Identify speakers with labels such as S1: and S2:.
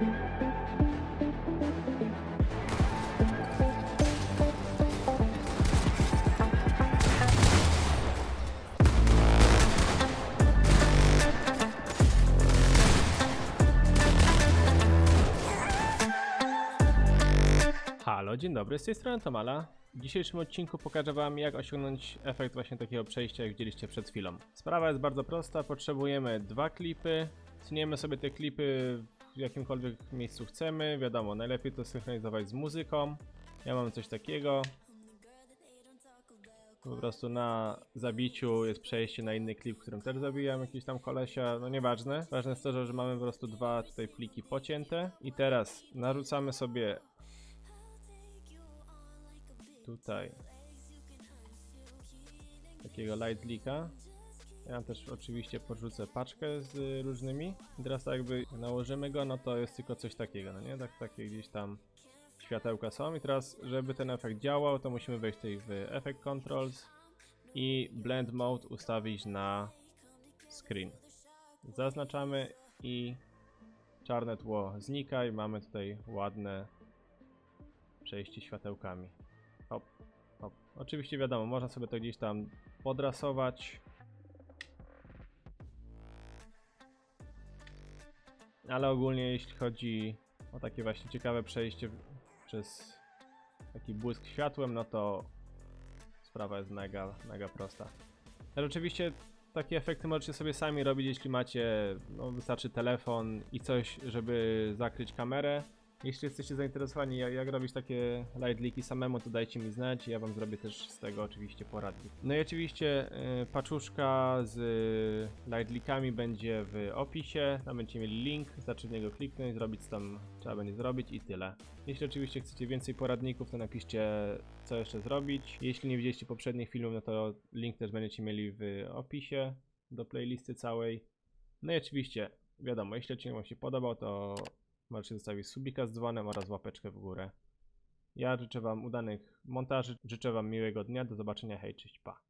S1: Halo, dzień dobry, z tej strony Tomala. W dzisiejszym odcinku pokażę wam jak osiągnąć efekt właśnie takiego przejścia jak widzieliście przed chwilą. Sprawa jest bardzo prosta, potrzebujemy dwa klipy, tniemy sobie te klipy w jakimkolwiek miejscu chcemy, wiadomo, najlepiej to synchronizować z muzyką. Ja mam coś takiego. Po prostu na zabiciu jest przejście na inny klip, w którym też zabijam jakiś tam kolesia, no nieważne. Ważne jest to, że mamy po prostu dwa tutaj pliki pocięte. I teraz narzucamy sobie tutaj takiego light leaka. Ja też oczywiście podrzucę paczkę z y, różnymi. I teraz tak jakby nałożymy go, no to jest tylko coś takiego, no nie? Tak, takie gdzieś tam światełka są. I teraz, żeby ten efekt działał, to musimy wejść tutaj w Effect Controls i Blend Mode ustawić na Screen. Zaznaczamy i czarne tło znika i mamy tutaj ładne przejście światełkami. Hop, hop. Oczywiście wiadomo, można sobie to gdzieś tam podrasować. Ale ogólnie jeśli chodzi o takie właśnie ciekawe przejście przez taki błysk światłem, no to sprawa jest mega, mega prosta. Ale oczywiście takie efekty możecie sobie sami robić, jeśli macie, no wystarczy telefon i coś, żeby zakryć kamerę. Jeśli jesteście zainteresowani jak, jak robić takie light leaki samemu, to dajcie mi znać, ja wam zrobię też z tego oczywiście poradnik. No i oczywiście y, paczuszka z y, light leakami będzie w opisie, tam będziecie mieli link, wystarczy w niego kliknąć, zrobić co tam trzeba będzie zrobić i tyle. Jeśli oczywiście chcecie więcej poradników, to napiszcie co jeszcze zrobić. Jeśli nie widzieliście poprzednich filmów, no to link też będziecie mieli w opisie do playlisty całej. No i oczywiście, wiadomo, jeśli odcinek wam się podobał, to Możecie zostawić subika z dzwonem oraz łapeczkę w górę. Ja życzę Wam udanych montaży, życzę Wam miłego dnia, do zobaczenia, hej, cześć, pa.